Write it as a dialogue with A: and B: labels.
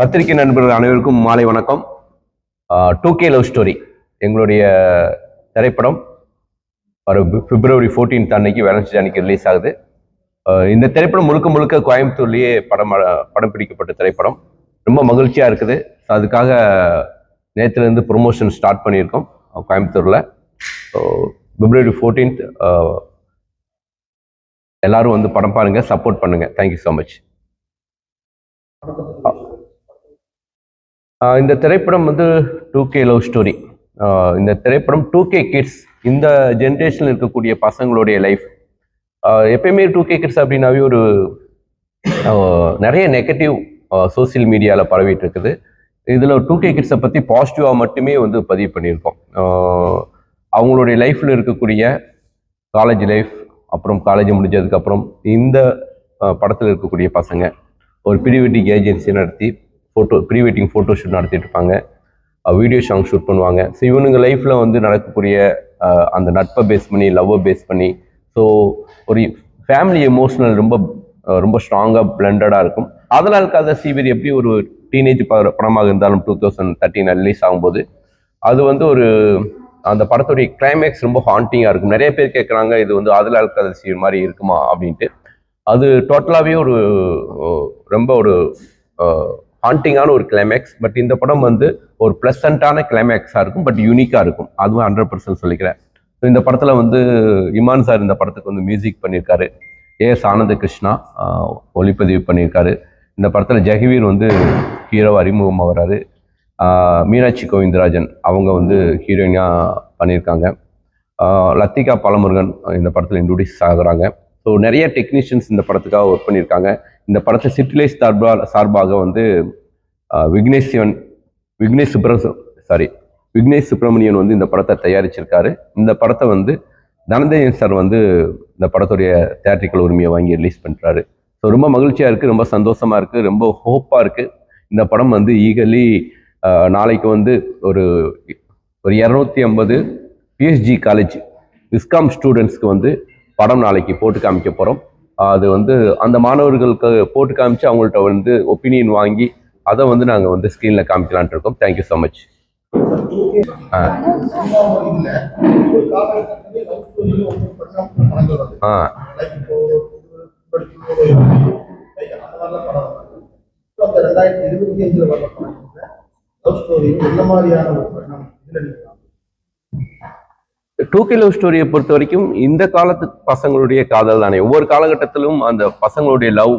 A: பத்திரிகை நண்பர்கள் அனைவருக்கும் மாலை வணக்கம். டூ கே லவ் ஸ்டோரி எங்களுடைய திரைப்படம். ஒரு பிப்ரவரி 14th அன்னைக்கு வேலன்ஸ் அன்னைக்கு ரிலீஸ் ஆகுது. இந்த திரைப்படம் முழுக்க முழுக்க கோயம்புத்தூர்லேயே படம் படம் பிடிக்கப்பட்ட திரைப்படம். ரொம்ப மகிழ்ச்சியாக இருக்குது. ஸோ அதுக்காக நேற்றுலேருந்து ப்ரொமோஷன் ஸ்டார்ட் பண்ணியிருக்கோம் கோயம்புத்தூரில். ஸோ பிப்ரவரி ஃபோர்டீன்த் எல்லாரும் வந்து படம் பாருங்கள் சப்போர்ட் பண்ணுங்கள் தேங்க்யூ ஸோ மச் இந்த திரைப்படம் வந்து டூ கே லவ் ஸ்டோரி இந்த திரைப்படம் டூ கே கிட்ஸ் இந்த ஜென்ரேஷனில் இருக்கக்கூடிய பசங்களுடைய லைஃப் எப்பயுமே டூ கே கிட்ஸ் அப்படின்னாவே ஒரு நிறைய நெகட்டிவ் சோஷியல் மீடியாவில் பரவிட்டு இருக்குது. இதில் டூ கே கிட்ஸை பற்றி பாசிட்டிவாக மட்டுமே வந்து பதிவு பண்ணியிருக்கோம். அவங்களுடைய லைஃப்பில் இருக்கக்கூடிய காலேஜ் லைஃப் அப்புறம் காலேஜ் முடிஞ்சதுக்கப்புறம் இந்த படத்தில் இருக்கக்கூடிய பசங்க ஒரு ப்ரீ வெட்டிங் ஏஜென்சி நடத்தி photo pre wedding photo shoot நடத்திட்டு இருப்பாங்க வீடியோ சாங் ஷூட் பண்ணுவாங்க. ஸோ இவனுங்க லைஃப்பில் வந்து நடக்கக்கூடிய அந்த நட்பை பேஸ் பண்ணி லவ்வை பேஸ் பண்ணி ஸோ ஒரு ஃபேமிலி எமோஷனல் ரொம்ப ரொம்ப ஸ்ட்ராங்காக பிளண்டடாக இருக்கும். அதனால் இருக்காத சீவியர் எப்படி ஒரு டீனேஜ் படமாக இருந்தாலும் டூ தௌசண்ட் தேர்ட்டின் ரிலீஸ் ஆகும்போது அது வந்து ஒரு அந்த படத்துடைய கிளைமேக்ஸ் ரொம்ப ஹாண்டிங்காக இருக்கும். நிறைய பேர் கேட்குறாங்க இது வந்து அதில் இருக்காத சீர் மாதிரி இருக்குமா அப்படின்ட்டு. அது டோட்டலாகவே ஒரு ரொம்ப ஒரு ஹாண்டிங்கான ஒரு கிளைமேக்ஸ் பட் இந்த படம் வந்து ஒரு ப்ளசண்ட்டான கிளைமேக்ஸாக இருக்கும் பட் யூனிக்காக இருக்கும். அதுவும் ஹண்ட்ரட் பர்சன்ட் சொல்லிக்கிறேன். ஸோ இந்த படத்தில் வந்து இமான் சார் இந்த படத்துக்கு வந்து மியூசிக் பண்ணியிருக்காரு. ஏஎஸ் ஆனந்த கிருஷ்ணா ஒளிப்பதிவு பண்ணியிருக்காரு. இந்த படத்தில் ஜெகவீர் வந்து ஹீரோ அறிமுகமாக வராரு மீனாட்சி கோவிந்தராஜன் அவங்க வந்து ஹீரோயினாக பண்ணியிருக்காங்க. லத்திகா பாலமுருகன் இந்த படத்தில் இன்ட்ரடியூஸ் ஆகுறாங்க. ஸோ நிறைய டெக்னீஷியன்ஸ் இந்த படத்துக்காக ஒர்க் பண்ணியிருக்காங்க. இந்த படத்தை சிட்டிலைஸ் சார்பா சார்பாக வந்து விக்னேஷ் சிவன் விக்னேஷ் சுப்ர சாரி விக்னேஷ் சுப்பிரமணியன் வந்து இந்த படத்தை தயாரிச்சிருக்காரு. இந்த படத்தை வந்து தனதேயன் சார் வந்து இந்த படத்துடைய தேட்டரிக்கல் உரிமையை வாங்கி ரிலீஸ் பண்ணுறாரு ஸோ ரொம்ப மகிழ்ச்சியாக இருக்குது ரொம்ப சந்தோஷமாக இருக்குது ரொம்ப ஹோப்பாக இருக்குது இந்த படம் வந்து ஈகலி நாளைக்கு வந்து ஒரு ஒரு இரநூத்தி ஐம்பது பிஎஸ்ஜி காலேஜ் விஸ்காம் ஸ்டூடெண்ட்ஸ்க்கு வந்து படம் நாளைக்கு போட்டு காமிக்க போகிறோம் அது வந்து அந்த மாணவர்களுக்கு போட்டு காமிச்சு அவங்கள்ட்ட வந்து ஒப்பீனியன் வாங்கி அதை வந்து நாங்கள் வந்து ஸ்க்ரீனில் காமிக்கலான்ட்டு இருக்கோம். தேங்க்யூ ஸோ மச் ஆ.
B: ரெண்டாயிரத்தி இருபத்தி அஞ்சுல என்ன மாதிரியான ஒரு
A: டூ கே லவ் ஸ்டோரியை பொறுத்த வரைக்கும் இந்த காலத்து பசங்களுடைய காதல் தானே. ஒவ்வொரு காலகட்டத்திலும் அந்த பசங்களுடைய லவ்